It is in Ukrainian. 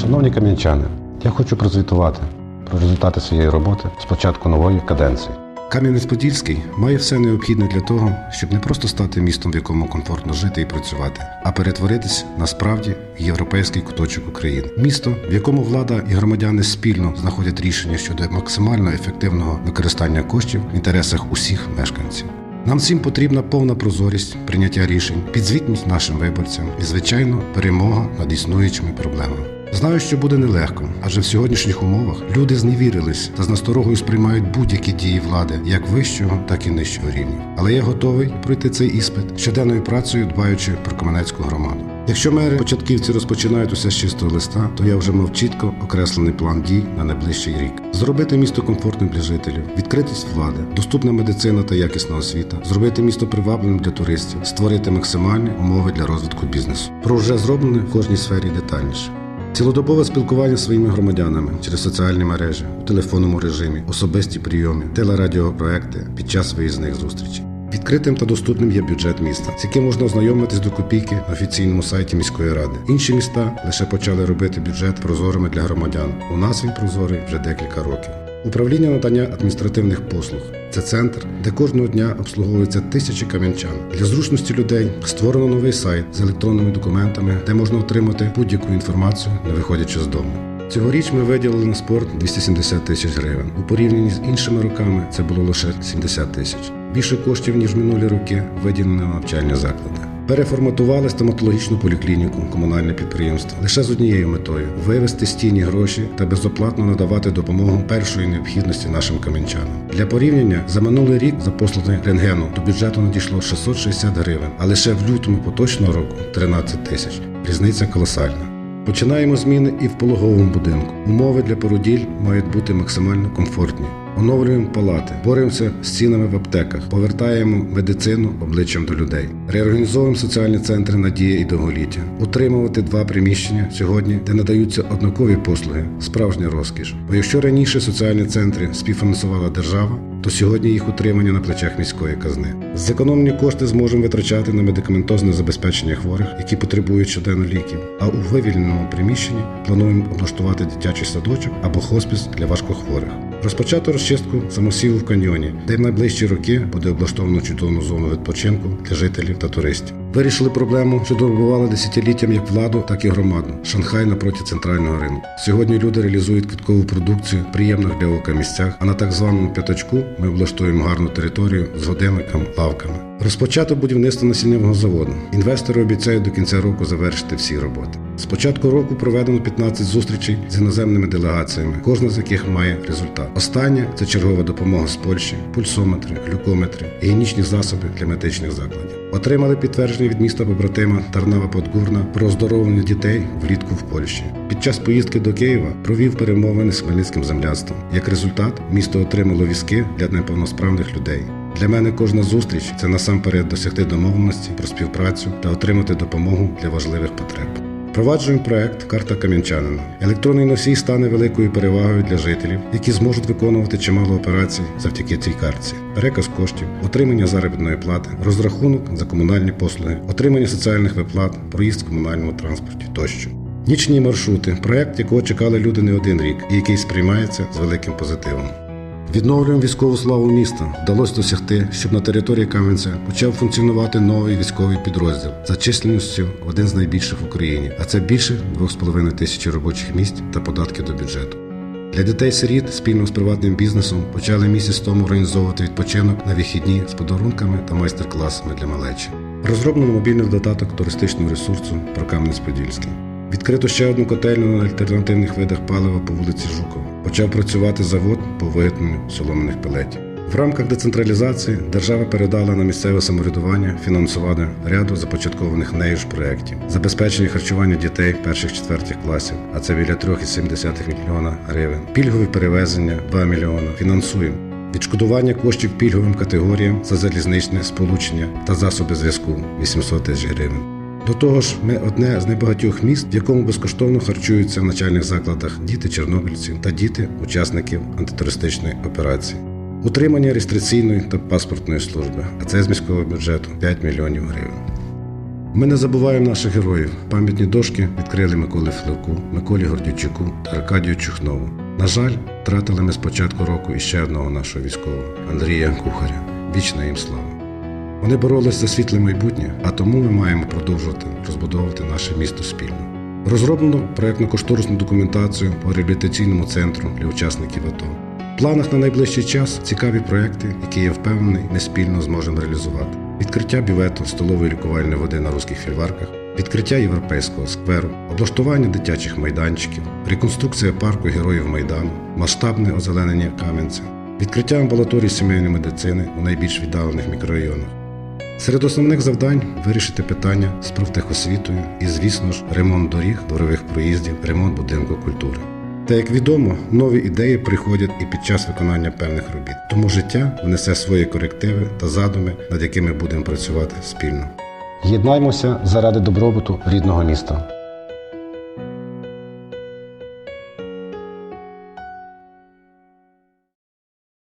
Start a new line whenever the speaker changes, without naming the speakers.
Шановні кам'янчани, я хочу прозвітувати про результати своєї роботи з початку нової каденції. Кам'янець-Подільський має все необхідне для того, щоб не просто стати містом, в якому комфортно жити і працювати, а перетворитись насправді в європейський куточок України. Місто, в якому влада і громадяни спільно знаходять рішення щодо максимально ефективного використання коштів в інтересах усіх мешканців. Нам всім потрібна повна прозорість прийняття рішень, підзвітність нашим виборцям і, звичайно, перемога над існуючими проблемами. Знаю, що буде нелегко, адже в сьогоднішніх умовах люди зневірились та з насторогою сприймають будь-які дії влади, як вищого, так і нижчого рівня. Але я готовий пройти цей іспит щоденною працею, дбаючи про Кам'янецьку громаду. Якщо мери початківці розпочинають усе з чистого листа, то я вже мав чітко окреслений план дій на найближчий рік. Зробити місто комфортним для жителів, відкритість влади, доступна медицина та якісна освіта, зробити місто привабливим для туристів, створити максимальні умови для розвитку бізнесу. Про вже зроблене в кожній сфері детальніше. Цілодобове спілкування зі своїми громадянами через соціальні мережі, у телефонному режимі, особисті прийоми, телерадіопроекти під час виїзних зустрічей. Відкритим та доступним є бюджет міста, з яким можна ознайомитись до копійки на офіційному сайті міської ради. Інші міста лише почали робити бюджет прозорими для громадян. У нас він прозорий вже декілька років. Управління надання адміністративних послуг це центр, де кожного дня обслуговуються тисячі кам'янчан. Для зручності людей створено новий сайт з електронними документами, де можна отримати будь-яку інформацію, не виходячи з дому. Цьогоріч ми виділили на спорт 270 тисяч гривень. У порівнянні з іншими роками це було лише 70 тисяч. Більше коштів ніж минулі роки виділено на навчальні заклади. Переформатували стоматологічну поліклініку, комунальне підприємство лише з однією метою вивести стійні гроші та безоплатно надавати допомогу першої необхідності нашим кам'янчанам. Для порівняння за минулий рік за послуги рентгену до бюджету надійшло 660 гривень, а лише в лютому поточного року 13 тисяч. Різниця колосальна. Починаємо зміни і в пологовому будинку. Умови для породіль мають бути максимально комфортні. Оновлюємо палати, боремося з цінами в аптеках, повертаємо медицину обличчям до людей, реорганізовуємо соціальні центри надія і довголіття, утримувати два приміщення сьогодні, де надаються однакові послуги, справжня розкіш. Бо якщо раніше соціальні центри співфінансувала держава, то сьогодні їх утримання на плечах міської казни. Зекономні кошти зможемо витрачати на медикаментозне забезпечення хворих, які потребують щоденно ліків. А у вивільненому приміщенні плануємо облаштувати дитячий садочок або хоспіс для важкохворих. Розпочати розчистку самосіву в каньйоні, де в найближчі роки буде облаштовано чудовну зону відпочинку для жителів та туристів. Вирішили проблему, що турбувала десятиліттям як владу, так і громаду. Шанхай напроти центрального ринку. Сьогодні люди реалізують квіткову продукцію в приємних для ока місцях. А на так званому п'ятачку ми облаштуємо гарну територію з годинниками, лавками. Розпочато будівництво насіннєвого заводу. Інвестори обіцяють до кінця року завершити всі роботи. З початку року проведено 15 зустрічей з іноземними делегаціями, кожна з яких має результат. Остання це чергова допомога з Польщі, пульсометри, глюкометри, гігієнічні засоби для медичних закладів. Отримали підтвердження від міста побратима Тарнава Подгурна про оздоровлення дітей влітку в Польщі. Під час поїздки до Києва провів перемовини з Хмельницьким земляцтвом. Як результат, місто отримало візки для неповносправних людей. Для мене кожна зустріч це насамперед досягти домовленості про співпрацю та отримати допомогу для важливих потреб. Впроваджуємо проект Карта кам'янчанина. Електронний носій стане великою перевагою для жителів, які зможуть виконувати чимало операцій завдяки цій картці. Переказ коштів, отримання заробітної плати, розрахунок за комунальні послуги, отримання соціальних виплат, проїзд в комунальному транспорті тощо. Нічні маршрути проект, якого чекали люди не один рік, і який сприймається з великим позитивом. Відновлюємо військову славу міста. Вдалося досягти, щоб на території Кам'янця почав функціонувати новий військовий підрозділ за численністю один з найбільших в Україні, а це більше 2,5 тисячі робочих місць та податки до бюджету. Для дітей-сиріт спільно з приватним бізнесом почали місяць тому організовувати відпочинок на вихідні з подарунками та майстер-класами для малечі. Розроблено мобільний додаток туристичного ресурсу про Кам'янець-Подільський. Відкрито ще одну котельну на альтернативних видах палива по вулиці Жукова. Почав працювати завод по виготовленню соломених пелетів. В рамках децентралізації держава передала на місцеве самоврядування фінансування ряду започаткованих нею ж проєктів, забезпечення харчування дітей перших-четвертих класів, а це біля 3,7 мільйона гривень, пільгові перевезення 2 мільйона. Фінансуємо. Відшкодування коштів пільговим категоріям за залізничне сполучення та засоби зв'язку 800 тисяч гривень. До того ж, ми одне з небагатьох міст, в якому безкоштовно харчуються в начальних закладах діти чорнобильців та діти учасників антитерористичної операції. Утримання реєстраційної та паспортної служби, а це з міського бюджету 5 мільйонів гривень. Ми не забуваємо наших героїв. Пам'ятні дошки відкрили Миколі Флевку, Миколі Гордючуку та Аркадію Чухнову. На жаль, втратили ми з початку року іще одного нашого військового Андрія Кухаря. Вічна їм слава. Вони боролись за світле майбутнє, а тому ми маємо продовжувати розбудовувати наше місто спільно. Розроблено проєктно-кошторисну документацію по реабілітаційному центру для учасників АТО. В планах на найближчий час цікаві проекти, які я впевнений, ми спільно зможемо реалізувати. Відкриття бювету столової лікувальної води на руських фільварках, відкриття європейського скверу, облаштування дитячих майданчиків, реконструкція парку героїв Майдану, масштабне озеленення Кам'янця, відкриття амбулаторій сімейної медицини у найбільш віддалених мікрорайонах. Серед основних завдань вирішити питання з профтехосвітою і, звісно ж, ремонт доріг, дворових проїздів, ремонт будинку культури. Та як відомо, нові ідеї приходять і під час виконання певних робіт. Тому життя внесе свої корективи та задуми, над якими будемо працювати спільно. Єднаймося заради добробуту рідного міста.